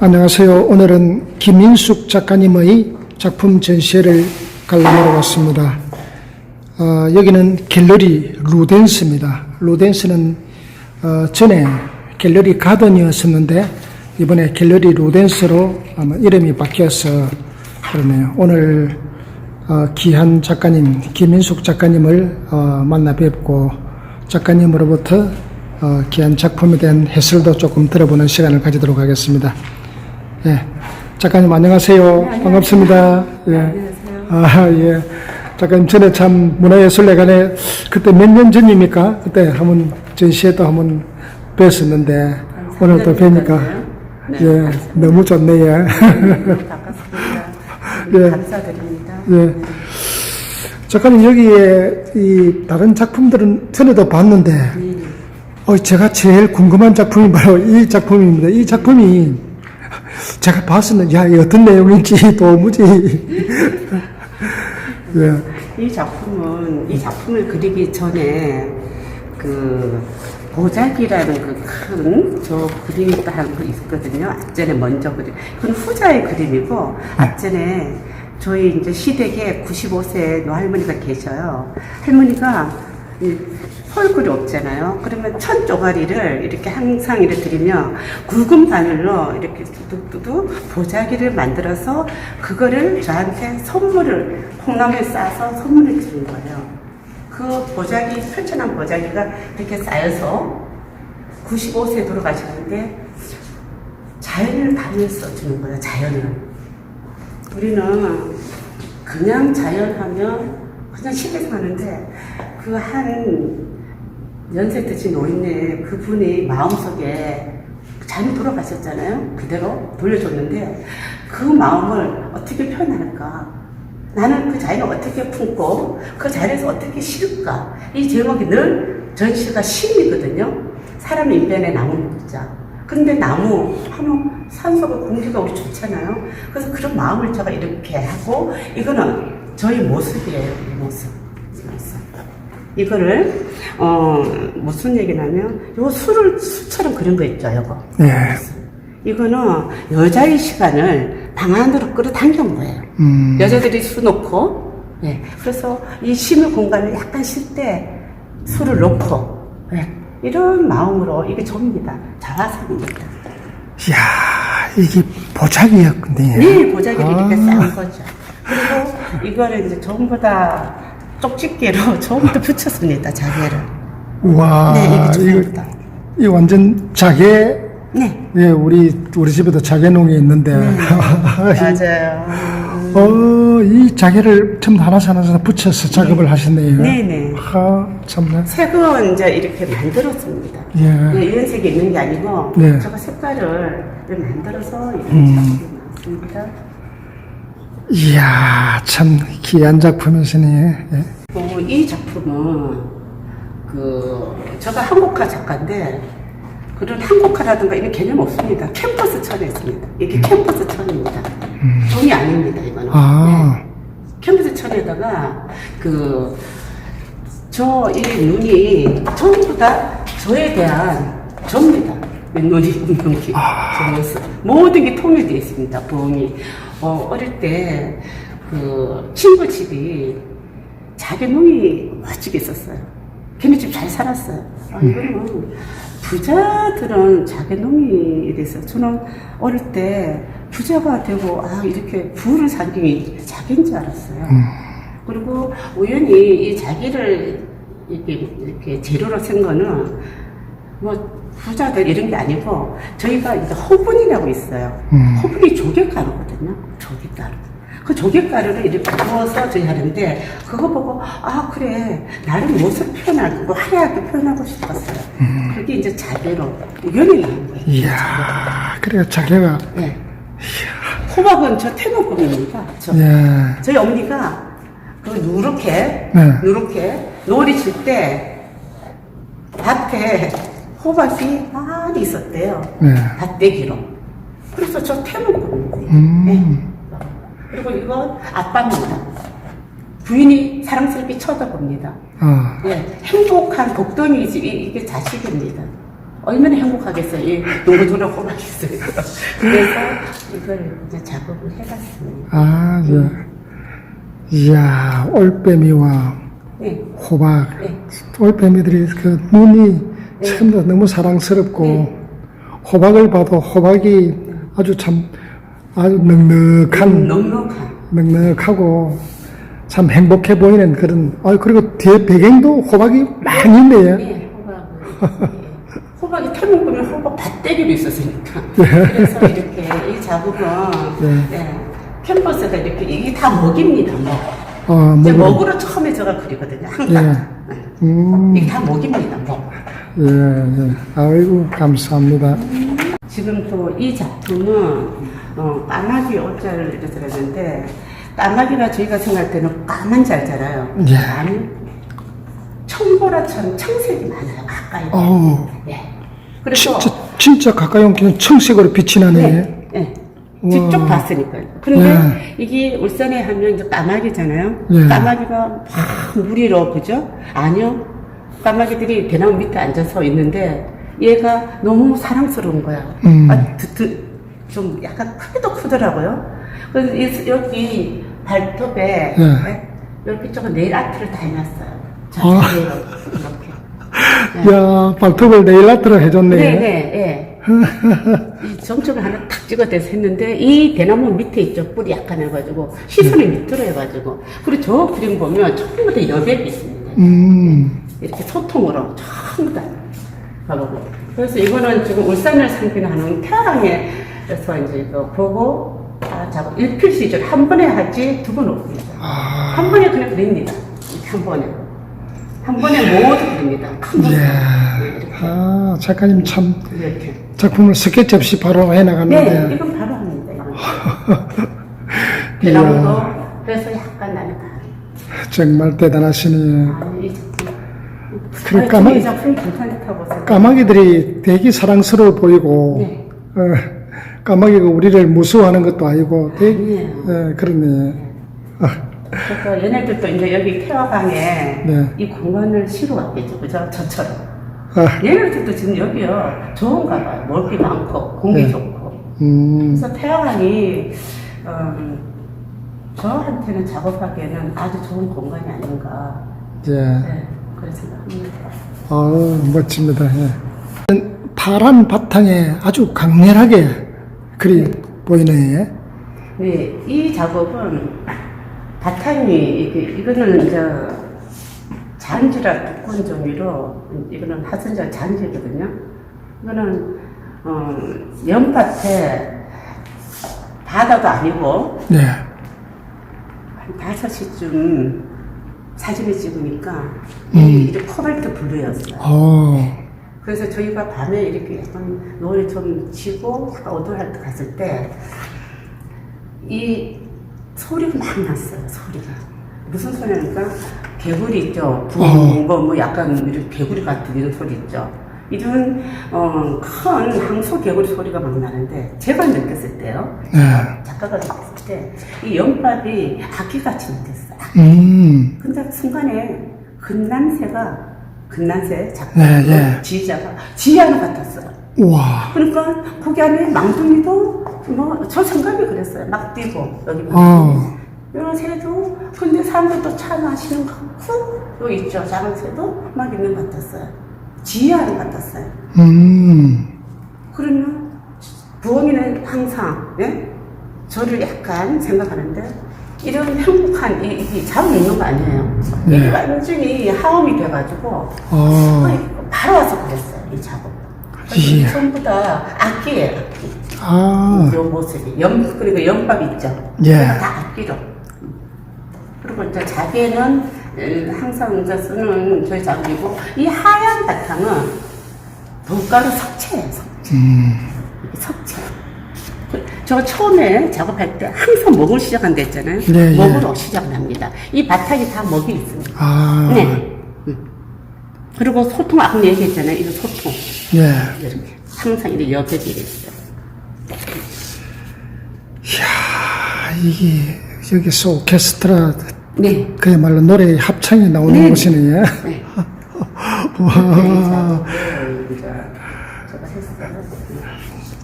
안녕하세요. 오늘은 김인숙 작가님의 작품 전시회를 관람하러 왔습니다. 어, 여기는 갤러리 루덴스입니다. 루덴스는 어, 전에 갤러리 가든이었었는데 이번에 갤러리 루덴스로 아마 이름이 바뀌어서 그러네요. 오늘 어, 귀한 작가님 김인숙 작가님을 어, 만나 뵙고 작가님으로부터 어, 귀한 작품에 대한 해설도 조금 들어보는 시간을 가지도록 하겠습니다. 예, 작가님 안녕하세요. 반갑습니다. 예. 아, 예. 작가님 전에 참 문화예술회관에 그때 몇 년 전입니까? 그때 한번 전시회도 한번 뵀었는데 오늘 또 뵈니까 예, 너무 좋네요. 반갑습니다. 예. 감사드립니다. 예. 작가님 여기에 이 다른 작품들은 전에도 봤는데 어, 제가 제일 궁금한 작품이 바로 이 작품입니다. 이 작품이 제가 봤었는 야, 이 어떤 내용인지 도무지 예. 이 작품은 이 작품을 그리기 전에 그 보자기라는 그 큰 저 그림이 딱그 있거든요. 앞전에 먼저 그림. 그건 후자의 그림이고 앞전에 저희 이제 시댁에 95세 노할머니가 계셔요. 할머니가 이 펄글이 없잖아요. 그러면 천 쪼가리를 이렇게 항상 이렇게 드리며 굵은 바늘로 이렇게 두둑두둑 보자기를 만들어서 그거를 저한테 선물을 콩나물에 싸서 선물을 주는 거예요. 그 보자기, 펼쳐난 보자기가 이렇게 쌓여서 95세 돌아가셨는데 자연을 다면서 주는 거예요, 자연을. 우리는 그냥 자연 하면 그냥 시댁 사는데 그 한 연세 드신 노인네 그분이 마음속에 자연이 돌아가셨잖아요. 그대로 돌려줬는데 그 마음을 어떻게 표현할까? 나는 그 자연을 어떻게 품고 그 자연에서 어떻게 실을까? 이 제목이 늘 전시가 심이거든요. 사람 인변에 나무 먹자. 근데 나무 하면 산소가 공기가 우리 좋잖아요. 그래서 그런 마음을 제가 이렇게 하고 이거는 저희 모습이에요. 이 모습. 이 모습. 이거를 어 무슨 얘기냐면 요 술을 술처럼 그린 거 있죠, 이거. 예. 이거는 여자의 시간을 방 안으로 끌어당긴 거예요. 음. 여자들이 수 놓고, 예. 그래서 이 심의 공간을 약간 쉴 때 술을 놓고, 예. 이런 마음으로 이게 접니다. 자화상입니다. 이야, 이게 보자기였군요. 네, 보자기를 아. 이렇게 쌓은 거죠. 그리고 이거를 이제 전부 다 쪽집게로 다 붙였습니다, 자개를. 와, 네, 이게 이거. 이 완전 자개, 네. 예, 우리, 우리 집에도 자개농이 있는데. 맞아요. 어, 이 자개를 전부 하나씩 하나씩 붙여서 작업을 하셨네요. 네네. 하, 참나. 색은 이제 이렇게 만들었습니다. 예. 네, 이런 색이 있는 게 아니고 네. 제가 색깔을 만들어서 이렇게 음. 작품이 나왔습니다. 이야, 참 귀한 작품이시네. 예. 어, 이 작품은 그 제가 한국화 작가인데 그런 한국화라든가 이런 개념 없습니다. 캠퍼스 천에 있습니다. 이게 캠퍼스 천입니다. 종이 아닙니다. 이거는. 음. 아. 네. 캠퍼스 천에다가 그 저 이 눈이 전부 다 저에 대한 접니다. 눈이 운동기 저 모습 모든 게 통일되어 있습니다. 부엉이 어, 어릴 때 그 친구 집이 자기 놈이 멋지게 있었어요. 걔네 집 잘 살았어요. 아, 이거는 부자들은 자기 놈이 이래서 저는 어릴 때 부자가 되고 아 이렇게 부를 상징이 자기인 줄 알았어요. 그리고 우연히 이 자기를 이렇게, 이렇게 재료로 쓴 거는 뭐 부자들 이런 게 아니고 저희가 이제 허분이라고 있어요. 음. 허분이 조개가루 거든요. 조개가루. 그 조개가루를 이렇게 부어서 저희 하는데 그거 보고 아 그래 나를 무엇을 표현할 거고 화려하게 표현하고 싶었어요. 그게 이제 자개로 우연히 나온 거예요. 이야, 그래, 자개가, 네. 호박은 저 태국금입니다. 저 예. 저희 어머니가 그 누렇게 네. 누렇게 놀이 칠때 밭에 호박이 많이 있었대요. 네. 밭대기로. 그래서 저 태국금입니다. 음. 네. 그리고 이건 아빠입니다. 부인이 사랑스럽게 쳐다봅니다. 아, 예, 행복한 복덩이 집 이- 이게 자식입니다. 얼마나 행복하겠어요. 이 돌아 꼬마겠어요. 그래서 이걸 이제 작업을 해봤습니다. 아, 예. 이야, 올빼미와 네. 호박. 네. 올빼미들이 그 눈이 참 너무 사랑스럽고 네. 호박을 봐도 호박이 아주 참 아주 넉넉한 넉넉한. 넉넉하고 참 행복해 보이는 그런 아 그리고 뒤에 배경도 호박이 많이 있네요. 네, 호박을. 예. 호박이 보면 호박 밭대기로 있었으니까. 그래서 이렇게 이 작업은 네. 네. 캔버스가 이렇게 이게 다 먹입니다. 먹. 아, 이제 뭐, 먹으로 처음에 제가 그리거든요. 항상. 네. 음, 이게 다 먹입니다. 먹. 예, 예. 아이고 감사합니다. 지금 또 이 작품은 어, 까마귀 옷자를 이렇게 들었는데 까마귀가 저희가 생각할 때는 까만 잘 자라요. 예. 아니 청보라처럼 청색이 많아요. 가까이. 어우, 네. 그래서 진짜 진짜 가까이 오면 청색으로 빛이 나네. 네, 네. 직접 우와. 봤으니까요. 그런데 네. 이게 울산에 하면 이제 까마귀잖아요. 네. 까마귀가 막 무리로 그죠? 아니요. 까마귀들이 대나무 밑에 앉아서 있는데 얘가 너무 사랑스러운 거야. 음. 아, 드, 드, 좀 약간 크기도 크더라고요. 그래서 이- 여기 발톱에 네. 네, 여기 쪽은 네일 아트를 다 해놨어요. 자, 아. 이렇게. 야 발톱을 네일 아트로 해줬네. 네, 네, 예. 이 점점을 하나 탁 찍어대서 했는데, 이 대나무 밑에 있죠. 뿌리 약간 해가지고, 시선이 밑으로 해가지고. 그리고 저 그림 보면 전부 다 여백이 있습니다. 음, 이렇게 소통으로 전부 다. 봐보고. 그래서 이거는 지금 울산을 상징하는 태양에서 이제 이거 보고, 아, 자꾸 일필시절 한 번에 하지 두 번 없습니다. 아, 한 번에 그냥 그립니다. 한 번에. 한 번에 모두 그립니다. 큰. 예. 아 작가님 참 이렇게. 작품을 스케치 없이 바로 네, 해나갔는데. 이건 바로 합니다. 대나무도 그래서 약간 나는 다. 정말 대단하시네. 아, 이 작품. 이 작품 괜찮다고. 까마귀들이 되게 사랑스러워 보이고, 네. 어, 까마귀가 우리를 무서워하는 것도 아니고, 되게, 아니에요. 예, 그러네. 아, 그래서 얘네들도 이제 여기 태화강에 네. 이 공간을 쉬러 왔겠죠, 그죠? 저처럼. 아, 얘네들도 지금 여기요 좋은가 봐요. 먹을 게 많고 공기 네. 좋고. 음, 그래서 태화강이 음, 저한테는 작업하기에는 아주 좋은 공간이 아닌가. 예. 네, 그런 생각합니다. 아 멋집니다. 예. 파란 바탕에 아주 강렬하게 그리 보이네. 네, 이 작업은 바탕이 이게 이거는 이제 잔지라 두꺼운 종이로 이거는 하선자 잔지거든요. 이거는 어, 연밭에 바다도 아니고 네. 한 다섯 시쯤 사진을 찍으니까 음. 이 이렇게 코발트 블루였어요. 어, 그래서 저희가 밤에 이렇게 약간 노래 좀 약간 어두할 때 갔을 때 이 소리가 막 났어요. 소리가 무슨 소리냐니까 개구리 있죠. 어. 붕뭐 뭐 약간 이런 개구리 같은 이런 소리 있죠. 이런 어, 큰 항소 개구리 소리가 막 나는데 제가 느꼈을 때요. 네. 작가가 느꼈을 때 이 연밥이 악기같이 느꼈어요. 음, 근데 순간에 근난새가 근난새 작가 네, 예. 지휘자가 지휘하는 것 같았어요. 우와, 그러니까 거기 안에 망둥이도 뭐저 생각이 그랬어요. 막 뛰고 여기 망둥이 어, 이런 새도 근데 사람들도 차 마시는 거 같고 여기 있죠 작은 새도 막 있는 것 같았어요. 지휘하는 것 같았어요. 음, 그러면 부엉이는 항상 예? 저를 약간 생각하는데 이런 행복한 이, 이 자원 있는 거 아니에요. 네. 이게 완전히 하음이 돼가지고 어, 바로 와서 그랬어요 이 작업. 예. 이 전부 다 악기예요 악기. 아, 요 모습이 연 그리고 연밥 있죠. 예. 다 악기로. 그리고 이제 자개는 음, 항상 이제 쓰는 저희 작업이고 이 하얀 바탕은 돈가루 석채예요. 석채. 음, 석채. 그- 저 처음에 작업할 때 항상 먹을 시작한다 했잖아요. 네, 예. 먹으로 시작합니다. 이 바탕이 다 먹이 있습니다. 아, 네. 음. 그리고 소통 아까 얘기했잖아요. 이거 소통. 예. 이렇게. 항상 이렇게 여백이 있어요. 아, 이게 여기서 오케스트라 네. 그야말로 노래 합창이 나오는 네. 곳이네. 네. 와,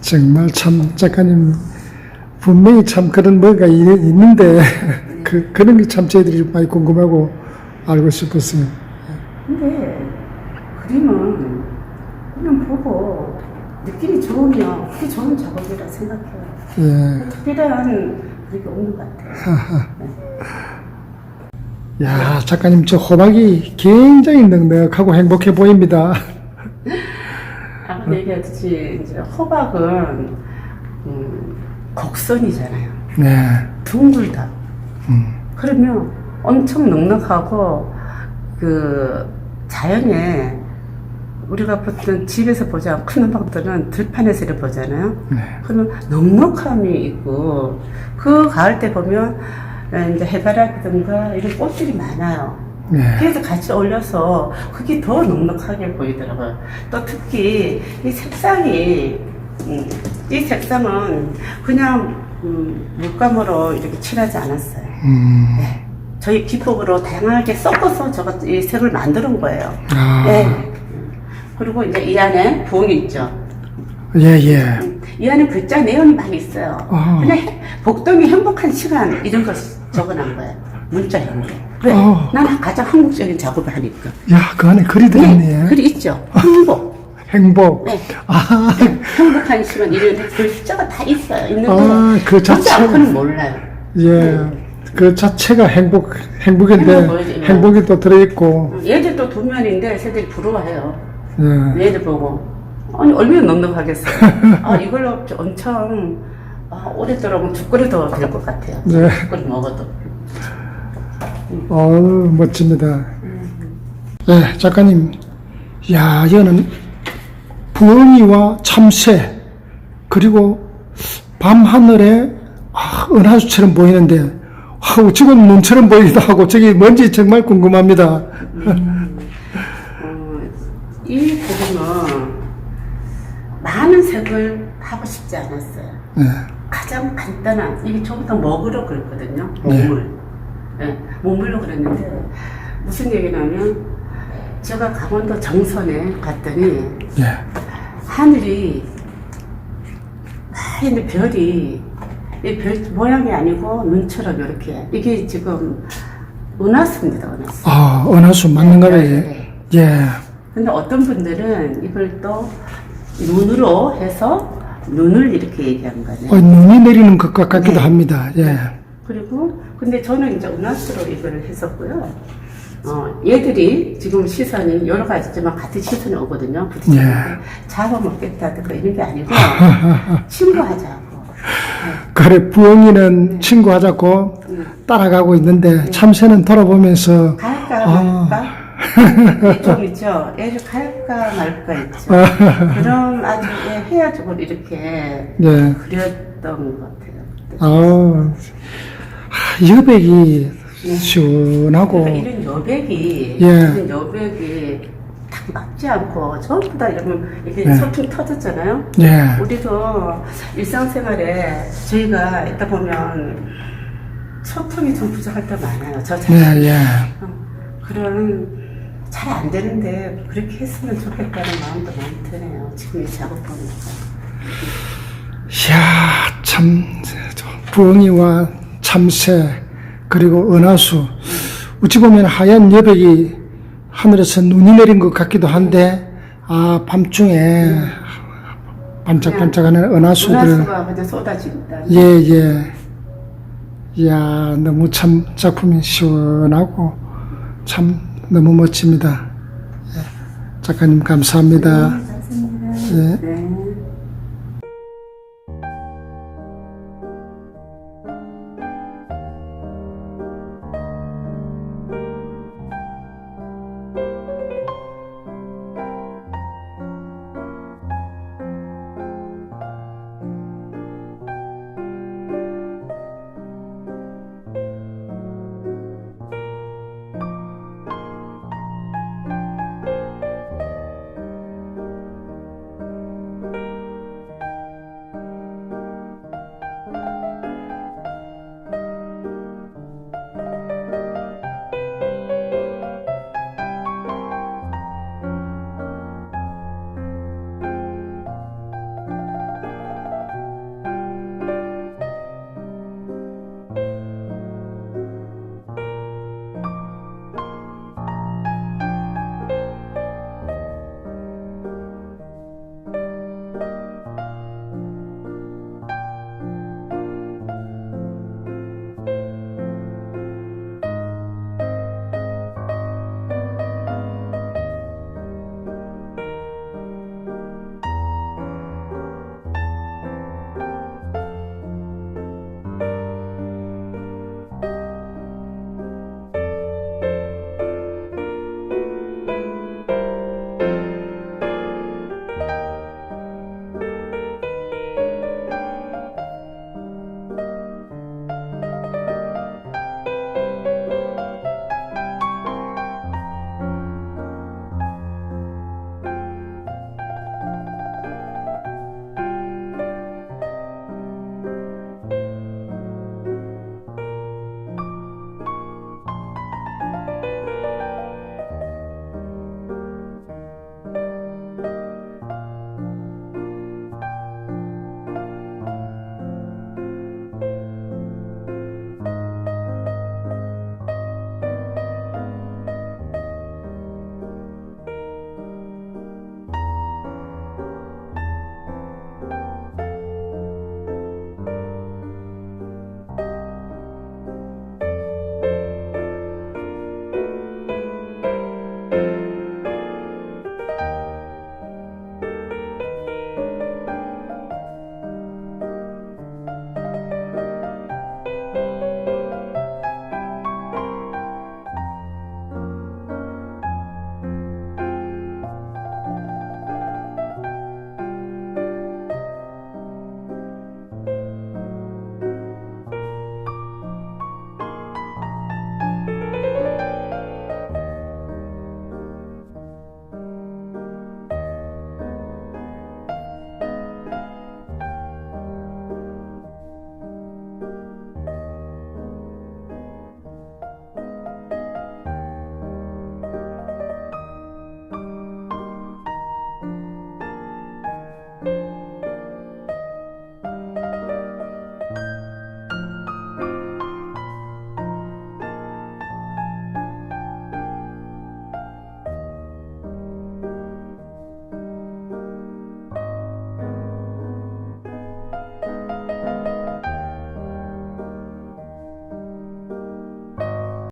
정말 참 작가님 분명히 참 그런 뭐가 이- 있는데 그 그런 게 참 저희들이 많이 궁금하고 알고 싶었어요. 근데 그림은 그냥 보고 느낌이 좋으면 그게 좋은 작업이라 생각해요. 예. 특별한 그게 없는 것 같아요. 야 작가님 저 호박이 굉장히 넉넉하고 행복해 보입니다. 아까 얘기했듯이 이제 호박은 음, 곡선이잖아요. 네. 둥글다. 음. 그러면 엄청 넉넉하고 그 자연에 우리가 보통 집에서 보지 않고 큰 호박들은 들판에서 보잖아요. 네. 그러면 넉넉함이 있고 그 가을 때 보면 이제 해바라기든가 이런 꽃들이 많아요. 네. 그래서 같이 올려서 그게 더 넉넉하게 보이더라고요. 또 특히 이 색상이 음, 이 색상은 그냥 음, 물감으로 이렇게 칠하지 않았어요. 음. 네. 저희 기법으로 다양하게 섞어서 저거 이 색을 만드는 거예요. 아. 네. 그리고 이제 이 안에 부엉이 있죠. 예, 예. 음, 이 안에 글자 내용이 많이 있어요. 아. 그냥 해- 복동이 행복한 시간 이런 거 적어놓은 거예요. 문자형으로. 왜? 아. 나는 가장 한국적인 작업을 하니까. 야, 그 안에 글이 들어있네. 글이 있죠. 행복. 행복. 네. 아, 행복한 시간 이런 글자가 다 있어요. 있는데 아, 그 않고는 몰라요. 예. 그 자체가 행복, 행복인데, 행복 보여지면. 행복이 또 들어 있고, 얘들 또 두 면인데 새들이 부러워해요. 예. 얘들 보고 아니 얼마나 넉넉하겠어요. 아 이걸로 엄청 아, 오랫도록 죽거리도 될것 같아요. 네. 죽거리 먹어도. 어우, 멋집니다. 예, 작가님. 야, 이거는 부엉이와 참새, 그리고 밤하늘에, 아, 은하수처럼 보이는데, 아, 지금 눈처럼 보이기도 하고, 저기 뭔지 정말 궁금합니다. 어, 이 그림은 많은 색을 하고 싶지 않았어요. 예. 가장 간단한 이게 다 먹으러 그랬거든요. 네. 몸을. 네, 몸물로 그랬는데 무슨 얘기냐면 제가 강원도 정선에 갔더니 예. 하늘이 하얀 별이 이 별 모양이 아니고 눈처럼 이렇게 이게 지금 은하수입니다 은하수. 아, 은하수 맞는가 봐요. 네. 예. 근데 어떤 분들은 이걸 또 눈으로 해서 눈을 이렇게 얘기한 거네요. 어, 눈이 내리는 것 같기도 네. 합니다. 예. 그리고 근데 저는 이제 은하수로 이걸 했었고요. 어, 얘들이 지금 시선이 여러 가지지만 같은 시선이 오거든요. 예. 잡아먹겠다든가 이런 게 아니고 친구하자고. 그래, 부엉이는 친구하자고 음. 따라가고 있는데, 참새는 돌아보면서, 갈까 아. 말까? 좀 있죠. 얘를 갈까 말까 있죠. 그런 아주 예, 해야적으로 이렇게 예. 그렸던 것 같아요. 아, 아, 여백이 시원하고, 그러니까 이런 여백이 예. 이런 여백이 딱 맞지 않고 전부 다 이러면 이렇게 예. 소풍 터졌잖아요. 예. 우리도 일상생활에 저희가 있다 보면 소통이 좀 부족할 때 많아요. 저 자신. 예, 예. 어, 그런 잘 안 되는데 그렇게 했으면 좋겠다는 마음도 많이 드네요. 지금 이 작업 보니까. 이야, 참, 저 부엉이와 참새, 그리고 은하수. 어찌 보면 하얀 여백이 하늘에서 눈이 내린 것 같기도 한데, 아, 밤중에 반짝반짝하는 은하수들. 은하수가 쏟아진다. 예, 예. 이야, 너무 참 작품이 시원하고 참 너무 멋집니다. 예. 작가님 감사합니다. 감사합니다. 예. 네.